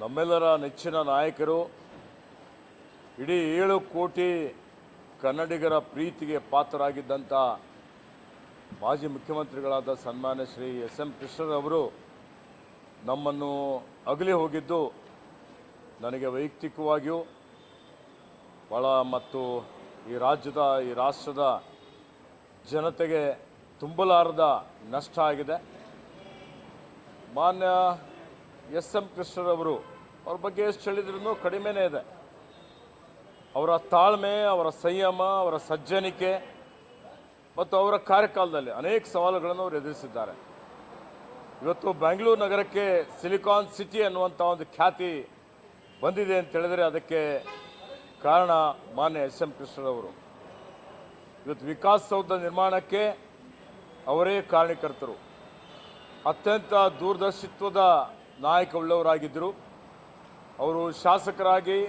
ನಮ್ಮೆಲ್ಲರ ನೆಚ್ಚಿನ ನಾಯಕರು, ಇಡೀ ಏಳು ಕೋಟಿ ಕನ್ನಡಿಗರ ಪ್ರೀತಿಗೆ ಪಾತ್ರರಾಗಿದ್ದಂಥ ಮಾಜಿ ಮುಖ್ಯಮಂತ್ರಿಗಳಾದ ಸನ್ಮಾನ್ಯ ಶ್ರೀ ಎಸ್ ಎಂ ಕೃಷ್ಣರವರು ನಮ್ಮನ್ನು ಅಗಲಿ ಹೋಗಿದ್ದು ನನಗೆ ವೈಯಕ್ತಿಕವಾಗಿಯೂ ಬಹಳ ಮತ್ತು ಈ ರಾಜ್ಯದ, ಈ ರಾಷ್ಟ್ರದ ಜನತೆಗೆ ತುಂಬಲಾರದ ನಷ್ಟ ಆಗಿದೆ. ಮಾನ್ಯ ಎಸ್ ಎಂ ಕೃಷ್ಣರವರು ಅವ್ರ ಬಗ್ಗೆ ಎಷ್ಟು ಹೇಳಿದ್ರೂ ಕಡಿಮೆನೇ ಇದೆ. ಅವರ ತಾಳ್ಮೆ, ಅವರ ಸಂಯಮ, ಅವರ ಸಜ್ಜನಿಕೆ ಮತ್ತು ಅವರ ಕಾರ್ಯಕಾಲದಲ್ಲಿ ಅನೇಕ ಸವಾಲುಗಳನ್ನು ಅವರು ಎದುರಿಸಿದ್ದಾರೆ. ಇವತ್ತು ಬೆಂಗಳೂರು ನಗರಕ್ಕೆ ಸಿಲಿಕಾನ್ ಸಿಟಿ ಅನ್ನುವಂಥ ಒಂದು ಖ್ಯಾತಿ ಬಂದಿದೆ ಅಂತ ಹೇಳಿದರೆ ಅದಕ್ಕೆ ಕಾರಣ ಮಾನ್ಯ ಎಸ್ ಎಂ ಕೃಷ್ಣರವರು ಇವತ್ತು ವಿಕಾಸ್ ಸೌಧ ನಿರ್ಮಾಣಕ್ಕೆ ಅವರೇ ಕಾರಣಕರ್ತರು. ಅತ್ಯಂತ ದೂರದರ್ಶಿತ್ವದ ನಾಯಕ ಉಳ್ಳವರಾಗಿದ್ದರು. ಅವರು ಶಾಸಕರಾಗಿ,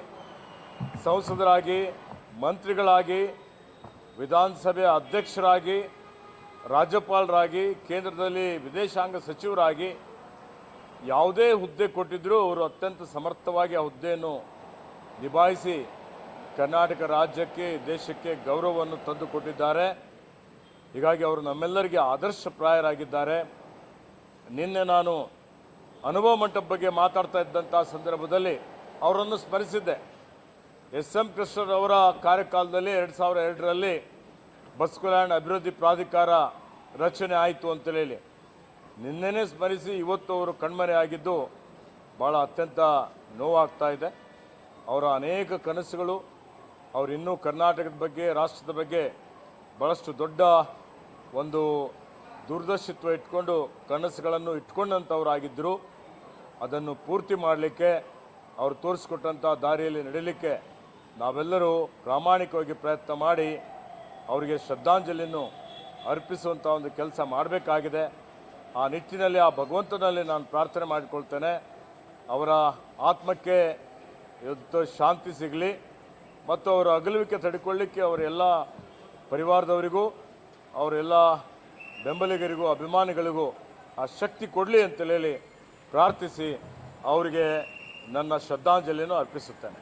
ಸಂಸದರಾಗಿ, ಮಂತ್ರಿಗಳಾಗಿ ವಿಧಾನಸಭೆ ಅಧ್ಯಕ್ಷರಾಗಿ, ರಾಜ್ಯಪಾಲರಾಗಿ, ಕೇಂದ್ರದಲ್ಲಿ ವಿದೇಶಾಂಗ ಸಚಿವರಾಗಿ ಯಾವುದೇ ಹುದ್ದೆ ಕೊಟ್ಟಿದ್ದರೂ ಅವರು ಅತ್ಯಂತ ಸಮರ್ಥವಾಗಿ ಆ ಹುದ್ದೆಯನ್ನು ನಿಭಾಯಿಸಿ ಕರ್ನಾಟಕ ರಾಜ್ಯಕ್ಕೆ, ದೇಶಕ್ಕೆ ಗೌರವವನ್ನು ತಂದುಕೊಟ್ಟಿದ್ದಾರೆ. ಹೀಗಾಗಿ ಅವರು ನಮ್ಮೆಲ್ಲರಿಗೆ ಆದರ್ಶಪ್ರಾಯರಾಗಿದ್ದಾರೆ ನಿನ್ನೆ ನಾನು ಅನುಭವ ಮಂಟಪ ಬಗ್ಗೆ ಮಾತಾಡ್ತಾ ಇದ್ದಂಥ ಸಂದರ್ಭದಲ್ಲಿ ಅವರನ್ನು ಸ್ಮರಿಸಿದ್ದೆ. ಎಸ್. ಎಂ. ಕೃಷ್ಣರವರ ಕಾರ್ಯಕಾಲದಲ್ಲಿ ಎರಡು ಸಾವಿರ ಎರಡರಲ್ಲಿ ಬಸ್ ಕಲ್ಯಾಣ ಅಭಿವೃದ್ಧಿ ಪ್ರಾಧಿಕಾರ ರಚನೆ ಆಯಿತು ಅಂತೇಳಿ ನಿನ್ನೆನೇ ಸ್ಮರಿಸಿ ಇವತ್ತು ಅವರು ಕಣ್ಮರೆ ಆಗಿದ್ದು ಭಾಳ ಅತ್ಯಂತ ನೋವಾಗ್ತಾ ಇದೆ. ಅವರ ಅನೇಕ ಕನಸುಗಳು ಅವರಿನ್ನೂ ಕರ್ನಾಟಕದ ಬಗ್ಗೆ, ರಾಷ್ಟ್ರದ ಬಗ್ಗೆ ಭಾಳಷ್ಟು ದೊಡ್ಡ ಒಂದು ದೂರದರ್ಶಿತ್ವ ಇಟ್ಕೊಂಡು, ಕನಸುಗಳನ್ನು ಇಟ್ಕೊಂಡಂಥವರಾಗಿದ್ದರು ಅದನ್ನು ಪೂರ್ತಿ ಮಾಡಲಿಕ್ಕೆ, ಅವರು ತೋರಿಸ್ಕೊಟ್ಟಂಥ ದಾರಿಯಲ್ಲಿ ನಡೀಲಿಕ್ಕೆ ನಾವೆಲ್ಲರೂ ಪ್ರಾಮಾಣಿಕವಾಗಿ ಪ್ರಯತ್ನ ಮಾಡಿ, ಅವರಿಗೆ ಶ್ರದ್ಧಾಂಜಲಿಯನ್ನು ಅರ್ಪಿಸುವಂಥ ಒಂದು ಕೆಲಸ ಮಾಡಬೇಕಾಗಿದೆ. ಆ ನಿಟ್ಟಿನಲ್ಲಿ, ಆ ಭಗವಂತನಲ್ಲಿ ನಾನು ಪ್ರಾರ್ಥನೆ ಮಾಡಿಕೊಳ್ತೇನೆ. ಅವರ ಆತ್ಮಕ್ಕೆ ಇವತ್ತು ಶಾಂತಿ ಸಿಗಲಿ, ಮತ್ತು ಅವರ ಅಗಲುವಿಕೆ ತಡೆಕೊಳ್ಳಿಕ್ಕೆ ಅವರೆಲ್ಲ ಪರಿವಾರದವರಿಗೂ, ಅವರೆಲ್ಲ ಬೆಂಬಲಿಗರಿಗೂ ಅಭಿಮಾನಿಗಳಿಗೂ ಆ ಶಕ್ತಿ ಕೊಡಲಿ ಅಂತೇಳಿ ಪ್ರಾರ್ಥಿಸಿ ಅವರಿಗೆ ನನ್ನ ಶ್ರದ್ಧಾಂಜಲಿಯನ್ನು ಅರ್ಪಿಸುತ್ತೇನೆ.